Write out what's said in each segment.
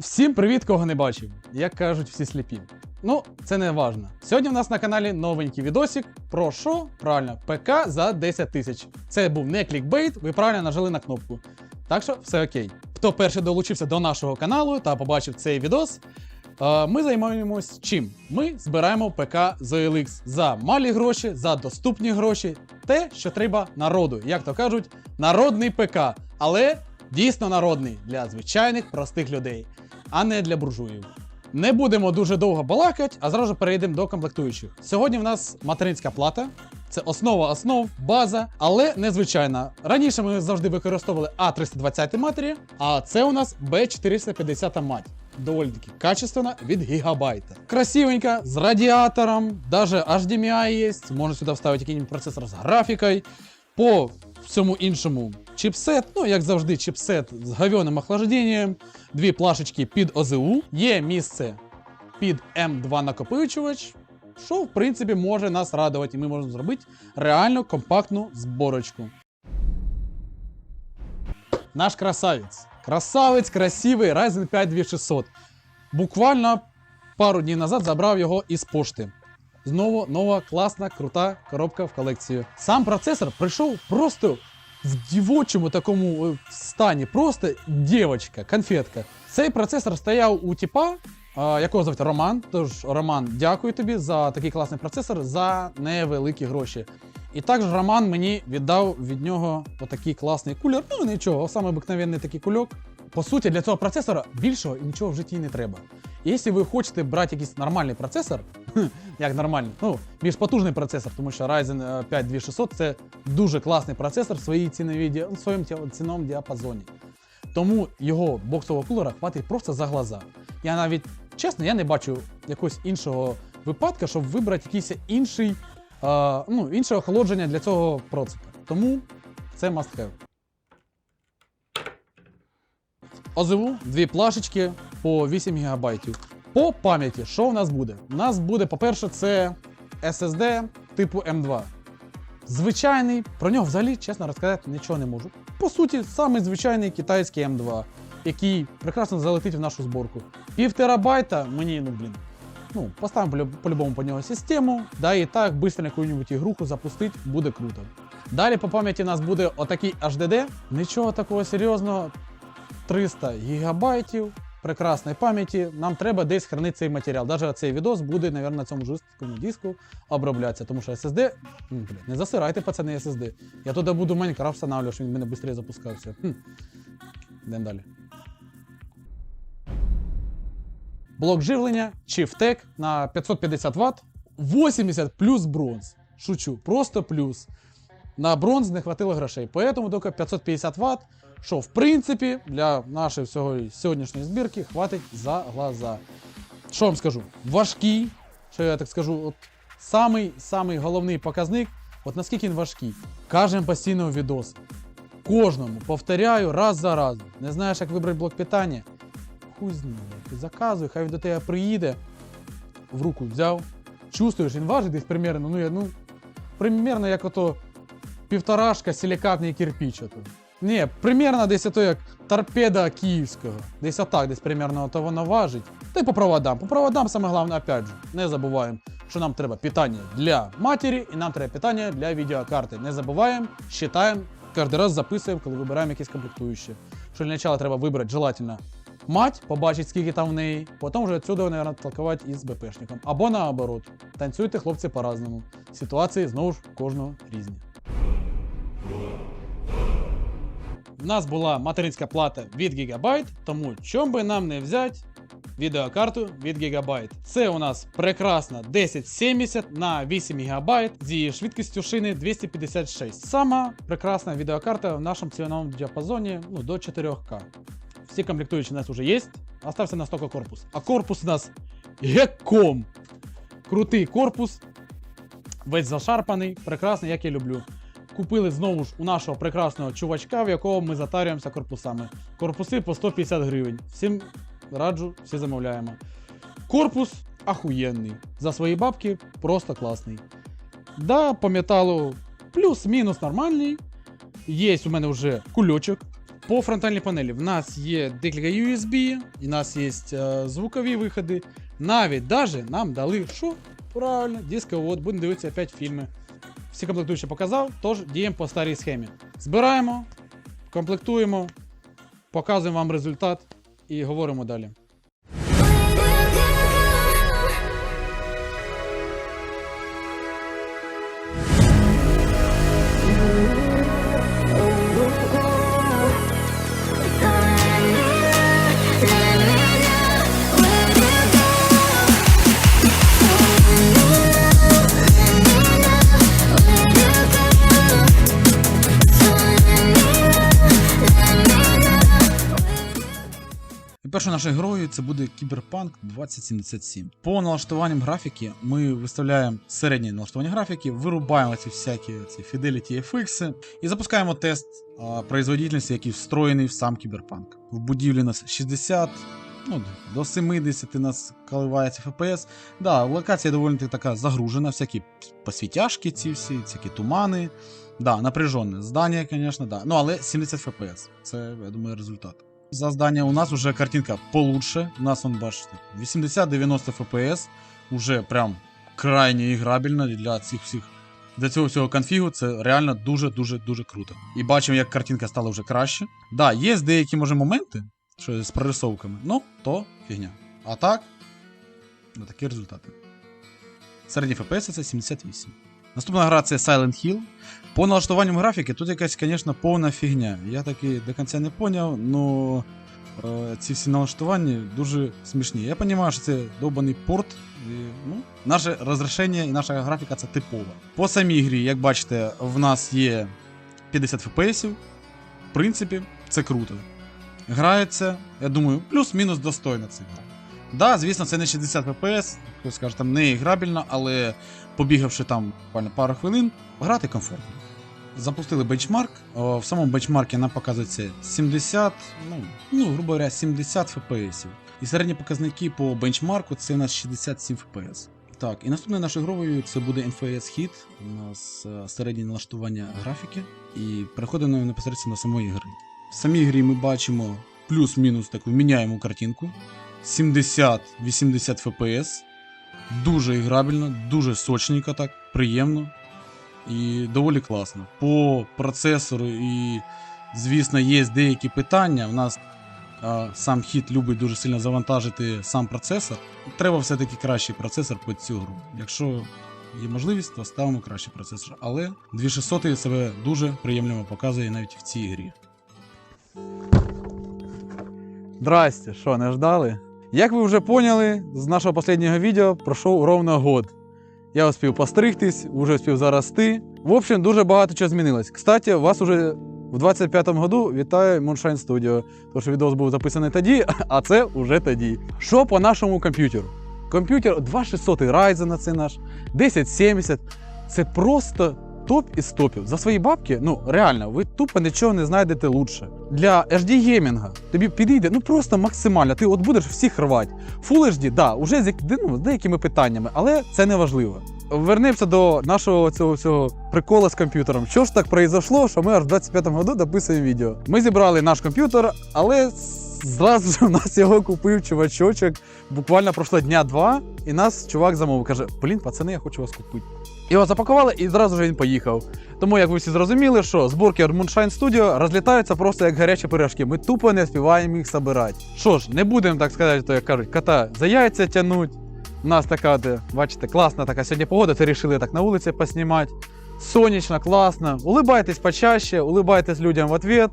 Всім привіт, кого не бачив. Як кажуть всі сліпі. Ну, це не важно. Сьогодні в нас на каналі новенький відосик про що? Правильно, ПК за 10 тисяч. Це був не клікбейт, ви правильно нажали на кнопку. Так що все окей. Хто перший долучився до нашого каналу та побачив цей відос, е, ми займаємось чим? Ми збираємо ПК з OLX за малі гроші, за доступні гроші, те, що треба народу. Як то кажуть, народний ПК, але дійсно народний для звичайних простих людей, а не для буржуїв. Не будемо дуже довго балакати, а зразу перейдемо до комплектуючих. Сьогодні в нас материнська плата. Це основа основ, база, але незвичайна. Раніше ми завжди використовували А320 матері, а це у нас Б450 мать. Доволі таки качественна від гігабайта. Красивенька, з радіатором, даже HDMI є. Можна сюди вставити якийсь процесор з графікою. По всьому іншому чіпсет, ну як завжди, чіпсет з говьоним охлажденням, дві плашечки під ОЗУ, є місце під М2 накопичувач, що в принципі може нас радувати, і ми можемо зробити реально компактну зборочку. Наш красавець. Красавець, красивий Ryzen 5 2600. Буквально пару днів назад забрав його із пошти. Знову нова класна, крута коробка в колекцію. Сам процесор прийшов просто в дівочому такому е, стані. Просто дівочка, конфетка. Цей процесор стояв у типа, якого звати Роман. Тож, Роман, дякую тобі за такий класний процесор за невеликі гроші. І також Роман мені віддав від нього отакий класний кулер. Ну нічого, саме обикновенний такий кульок. По суті, для цього процесора більшого нічого в житті не треба. І якщо ви хочете брати якийсь нормальний процесор, як нормальний, ну, більш потужний процесор, тому що Ryzen е, 5 2600 це дуже класний процесор в своїй ціновій в своєму ціновому діапазоні. Тому його боксового кулера хватить просто за глаза. Я навіть, чесно, я не бачу якогось іншого випадка, щоб вибрати якийсь інший, е, ну, інше охолодження для цього процесора. Тому це must have. ОЗУ, дві плашечки по 8 ГБ. По пам'яті, що в нас буде? У нас буде, по-перше, це SSD типу M2. Звичайний, про нього взагалі, чесно розказати, нічого не можу. По суті, самий звичайний китайський M2, який прекрасно залетить в нашу зборку. Пів терабайта мені, ну блін. Ну, поставимо по-любому по нього систему, да і так швидко яку-небудь ігруху запустити, буде круто. Далі по пам'яті у нас буде отакий HDD. Нічого такого серйозного. 300 гігабайтів прекрасної пам'яті. Нам треба десь хранити цей матеріал. Навіть цей відос буде, мабуть, на цьому жорсткому диску оброблятися, тому що SSD, блядь, не засирайте, пацани, SSD. Я туди буду Майнкрафт встановлювати, щоб він мене швидше запускався. Хм. Йдемо далі. Блок живлення Chieftec на 550 Вт, 80 плюс бронз. Шучу, просто плюс. На бронз не хватило грошей, поэтому тільки 550 Вт, що в принципі для нашої всього сьогоднішньої збірки хватить за глаза. Що вам скажу? Важкий, що я так скажу, от самий, самий головний показник, от наскільки він важкий. Кажемо постійно в відос. Кожному повторяю раз за разом. Не знаєш, як вибрати блок питання? Хуй з ним. Заказуй, хай він до тебе приїде. В руку взяв. Чувствуєш, він важить десь примерно, ну, я, ну, примерно як ото півторашка силікатний кирпіч. Ні, примерно десь ото як торпеда київського. Десь отак, десь примерно ото воно важить. Та й по проводам. По проводам саме головне, опять же, не забуваємо, що нам треба питання для матері і нам треба питання для відеокарти. Не забуваємо, считаємо, кожен раз записуємо, коли вибираємо якісь комплектуючі. Що для начала треба вибрати желательно мать, побачить, скільки там в неї, потім вже відсюди, наверное, толкувати із БПшником. Або наоборот. Танцюйте, хлопці, по-разному. Ситуації знову ж кожного різні. У нас була материнська плата від Gigabyte, тому чом би нам не взяти відеокарту від Gigabyte. Це у нас прекрасна 1070 на 8 ГБ зі швидкістю шини 256. Сама прекрасна відеокарта в нашому ціновому діапазоні ну, до 4К. Всі комплектуючі у нас вже є. Остався нас тільки корпус. А корпус у нас геком. Крутий корпус. Весь зашарпаний, прекрасний, як я люблю. Купили знову ж у нашого прекрасного чувачка, в якого ми затарюємося корпусами. Корпуси по 150 гривень. Всім раджу, всі замовляємо. Корпус ахуєнний. За свої бабки просто класний. Да, по металу плюс-мінус нормальний. Є у мене вже кульочок По фронтальній панелі в нас є декілька USB, і в нас є е, звукові виходи. Навіть даже нам дали що? Правильно, дисковод, будемо дивитися опять фільми. Всі комплектуючі показав, тож діємо по старій схемі. Збираємо, комплектуємо, показуємо вам результат і говоримо далі. Першою нашою грою це буде Cyberpunk 2077. По налаштуванням графіки ми виставляємо середнє налаштування графіки, вирубаємо ці всякі ці Fidelity FX і запускаємо тест производительності, який встроєний в сам Cyberpunk. В будівлі нас 60. Ну, до 70 у нас коливається FPS. Да, локація доволі така загружена, всякі посвітяшки ці всі, всякі тумани. Да, напряжене здання, звісно, да. Ну, але 70 FPS. Це, я думаю, результат. За здання у нас вже картинка получше. У нас, он, бачите, 80-90 FPS. Уже прям крайне іграбельно для цих всіх. Для цього всього конфігу це реально дуже-дуже дуже круто. І бачимо, як картинка стала вже краще. Да, є деякі може моменти, що з прорисовками, ну, то фігня. А так, ну, такі результати. Середній FPS це 78. Наступна гра це Silent Hill. По налаштуванню графіки тут якась, звісно, повна фігня. Я таки до кінця не поняв, але е, ці всі налаштування дуже смішні. Я розумію, що це довбаний порт. І, ну, наше розрішення і наша графіка це типова. По самій грі, як бачите, в нас є 50 FPS. В принципі, це круто. Грається, я думаю, плюс-мінус достойно це гра. Да, звісно, це не 60 FPS, хтось скаже, там не іграбельно, але побігавши там буквально пару хвилин, грати комфортно. Запустили бенчмарк. В самому бенчмаркі нам показується 70, ну, ну, грубо говоря, 70 FPS. І середні показники по бенчмарку це у нас 67 FPS. Так, і наступною нашою гровою це буде NFS Hit. У нас е, середнє налаштування графіки. І переходимо непосередньо до самої гри. В самій грі ми бачимо плюс-мінус таку міняємо картинку. 70-80 FPS. Дуже іграбельно, дуже сочненько так, приємно і доволі класно. По процесору і, звісно, є деякі питання. У нас а, сам хіт любить дуже сильно завантажити сам процесор. Треба все-таки кращий процесор під цю гру. Якщо є можливість, то ставимо кращий процесор. Але 2600 себе дуже приємно показує навіть в цій грі. Здрасте, що, не ждали? Як ви вже поняли, з нашого останнього відео пройшов ровно год. Я успів постригтись, вже успів зарости. В общем, дуже багато чого змінилось. Кстати, вас уже в 25-му году вітаю Moonshine Studio. Тому що відео був записаний тоді, а це вже тоді. Що по нашому комп'ютеру? Комп'ютер 2600 Ryzen, це наш, 1070. Це просто топ із топів. За свої бабки, ну реально, ви тупо нічого не знайдете лучше. Для HD геймінга тобі підійде ну просто максимально. Ти от будеш всіх рвати. Full HD, да, уже з, ну, з деякими питаннями, але це не важливо. Вернемося до нашого цього всього прикола з комп'ютером. Що ж так произошло, що ми аж в 25-му году дописуємо відео. Ми зібрали наш комп'ютер, але зразу ж у нас його купив чувачочок. Буквально пройшло дня два, і нас чувак замовив. Каже: Блін, пацани, я хочу вас купити. Його запакували і зразу ж він поїхав. Тому, як ви всі зрозуміли, що зборки від Moonshine Studio розлітаються просто як гарячі пиріжки. Ми тупо не співаємо їх збирати. Що ж, не будемо так сказати, то як кажуть, кота за яйця тянуть. У нас така, от, бачите, класна така сьогодні погода, то вирішили так на вулиці поснімати. Сонячно, класно. Улибайтесь почаще, улибайтесь людям в ответ.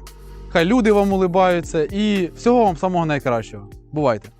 Хай люди вам улибаються і всього вам самого найкращого. Бувайте!